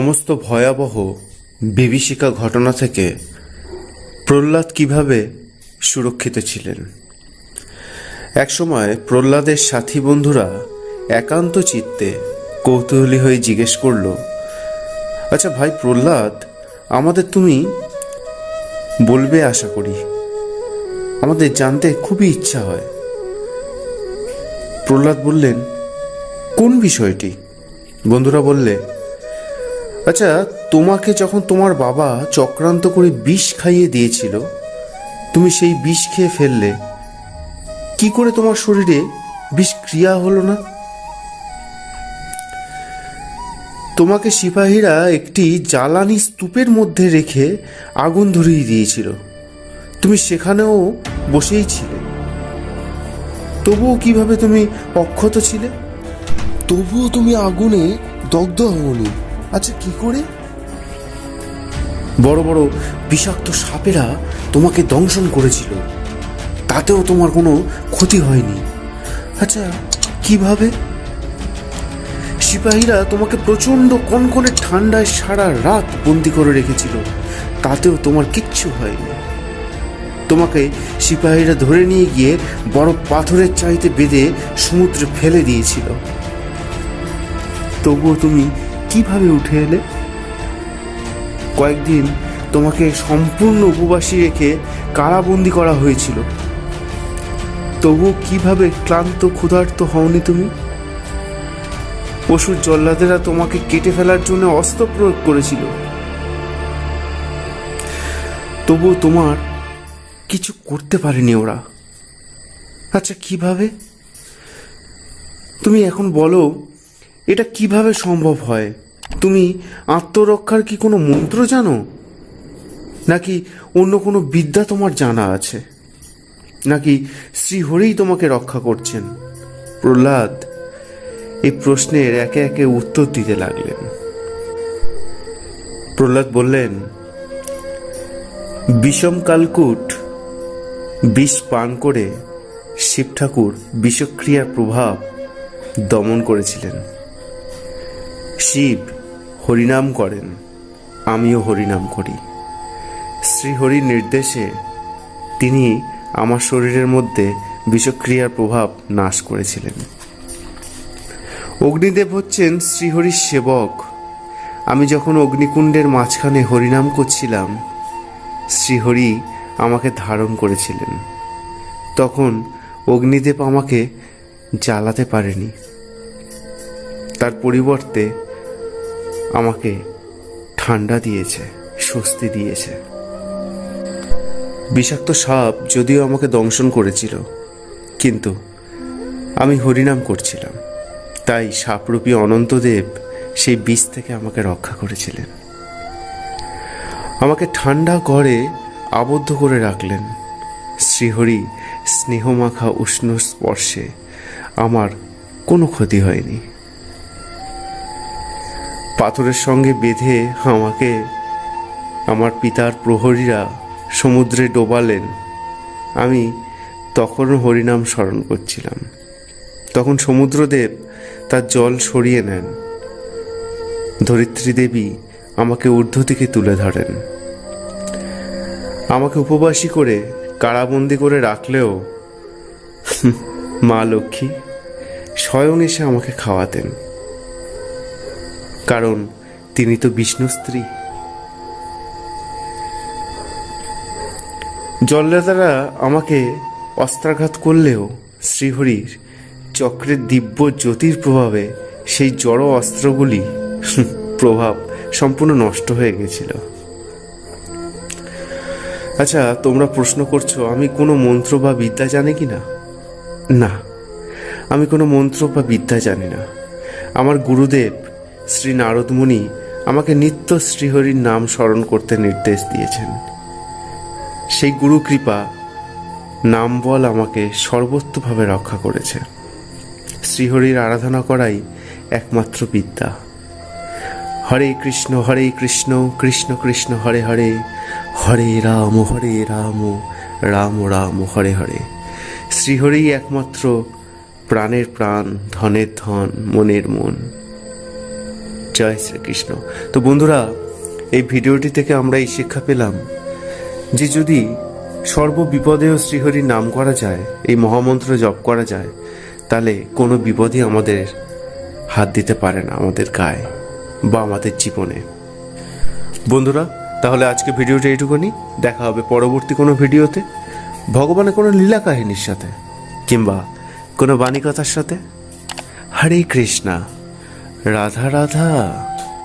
সমস্ত ভয়াবহ বিভীষিকা ঘটনা থেকে প্রহ্লাদ কীভাবে সুরক্ষিত ছিলেন? একসময় প্রহ্লাদের সাথী বন্ধুরা একান্ত চিত্তে কৌতূহলী হয়ে জিজ্ঞেস করল আচ্ছা ভাই প্রহ্লাদ, আমাদের তুমি বলবে আশা করি। আমাদের জানতে খুবই ইচ্ছা হয়। প্রহ্লাদ বললেন, কোন বিষয়টি? বন্ধুরা বললে আচ্ছা তোমাকে যখন তোমার বাবা চক্রান্ত করে বিষ খাইয়ে দিয়েছিল, তুমি সেই বিষ খেয়ে ফেললে, কি করে তোমার শরীরে বিষ ক্রিয়া হলো না? তোমাকে সিপাহীরা একটি জ্বালানি স্তূপের মধ্যে রেখে আগুন ধরিয়ে দিয়েছিল। তুমি সেখানেও বসেই ছিলে। তবুও কীভাবে তুমি অক্ষত ছিলে? তবুও তুমি আগুনে দগ্ধ হওনি। আচ্ছা কি করে? বড় বড় বিষাক্ত সাপেরা তোমাকে দংশন করেছিল। তাতেও তোমার কোনো ক্ষতি হয়নি। আচ্ছা কীভাবে? সিপাহীরা তোমাকে প্রচণ্ড কনকনে ঠান্ডায় সারা রাত বন্দি করে রেখেছিল। তাতেও তোমার কিচ্ছু হয়নি। তোমাকে সিপাহীরা ধরে নিয়ে গিয়ে বড় পাথরের চাইতে বেঁধে সমুদ্রে ফেলে দিয়েছিল। তবুও তুমি কীভাবে উঠে এলে? কয়েকদিন তোমাকে সম্পূর্ণ উপবাসী রেখে কারাবন্দি করা হয়েছিল। তবু কীভাবে ক্লান্ত ক্ষুধার্ত হওনি তুমি? পশুর জল্লাদেরা তোমাকে কেটে ফেলার জন্য অস্ত্র প্রয়োগ করেছিল। তবু তোমার কিছু করতে পারেনি ওরা। আচ্ছা কীভাবে? তুমি এখন বলো এটা কীভাবে সম্ভব হয়? তুমি আত্মরক্ষার কি কোনো মন্ত্র জানো? নাকি অন্য কোনো বিদ্যা তোমার জানা আছে? নাকি শ্রীহরিই তোমাকে রক্ষা করছেন? প্রহ্লাদ, এই প্রশ্নের একে একে উত্তর দিতে লাগলেন। প্রহ্লাদ বললেন, বিষম কালকুট, বিষ পান করে শিব ঠাকুর বিষক্রিয়ার প্রভাব দমন করেছিলেন। শিব হরিনাম করেন, আমিও হরিনাম করি। শ্রীহরির নির্দেশে তিনি আমার শরীরের মধ্যে বিষক্রিয়ার প্রভাব নাশ করেছিলেন। অগ্নিদেব হচ্ছেন শ্রীহরির সেবক। আমি যখন অগ্নিকুণ্ডের মাঝখানে হরিনাম করছিলাম, শ্রীহরি আমাকে ধারণ করেছিলেন। তখন অগ্নিদেব আমাকে জ্বালাতে পারেনি। তার পরিবর্তে আমাকে ঠান্ডা দিয়েছে, স্বস্তি দিয়েছে। বিষাক্ত সাপ যদিও আমাকে দংশন করেছিল, কিন্তু আমি হরিনাম করছিলাম। তাই সাপরূপী অনন্তদেব সেই বিষ থেকে আমাকে রক্ষা করেছিলেন। আমাকে ঠান্ডা ঘরে আবদ্ধ করে রাখলেন। শ্রীহরি স্নেহমাখা উষ্ণ স্পর্শে আমার কোনো ক্ষতি হয়নি। পাথরের সঙ্গে বেঁধে আমাকে আমার পিতার প্রহরীরা সমুদ্রে ডোবালেন। আমি তখন হরিনাম স্মরণ করছিলাম। তখন সমুদ্রদেব তার জল সরিয়ে নেন। ধরিত্রী দেবী আমাকে ঊর্ধ্ব দিকে তুলে ধরেন। আমাকে উপবাসী করে কারাবন্দি করে রাখলেও মা লক্ষ্মী স্বয়ং এসে আমাকে খাওয়াতেন। কারণ তিনি তো বিষ্ণু স্ত্রী। জল্লাদারা আমাকে অস্ত্রাঘাত করলেও শ্রীহরির চক্রের দিব্য জ্যোতির প্রভাবে সেই জড় অস্ত্রগুলি প্রভাব সম্পূর্ণ নষ্ট হয়ে গেছিল। আচ্ছা তোমরা প্রশ্ন করছ, আমি কোনো মন্ত্র বা বিদ্যা জানি কি না? না, আমি কোনো মন্ত্র বা বিদ্যা জানি না। আমার গুরুদেব শ্রী নারদমুনি আমাকে নিত্য শ্রীহরির নাম স্মরণ করতে নির্দেশ দিয়েছেন। সেই গুরু কৃপা নাম বল আমাকে সর্বত্রভাবে রক্ষা করেছে। শ্রীহরির আরাধনা করাই একমাত্র বিদ্যা। হরে কৃষ্ণ হরে কৃষ্ণ কৃষ্ণ কৃষ্ণ, হরে হরে হরে রাম হরে রাম রাম রাম, হরে হরে। শ্রীহরিই একমাত্র প্রাণের প্রাণ, ধনের ধন, মনের মন। জয় শ্রীকৃষ্ণ। তো বন্ধুরা, এই ভিডিওটি থেকে আমরা এই শিক্ষা পেলাম যে যদি সর্ব বিপদেও শ্রীহরির নাম করা যায়, এই মহামন্ত্র জপ করা যায়, তাহলে কোনো বিপদই আমাদের হাত দিতে পারে না, আমাদের গায়ে বা আমাদের জীবনে। বন্ধুরা, তাহলে আজকে ভিডিওটা এইটুকুনি। দেখা হবে পরবর্তী কোনো ভিডিওতে। ভগবানের কোনো লীলা কাহিনীর সাথে কিংবা কোনো বাণী কথার সাথে। হরে কৃষ্ণা। রাধা রাধা।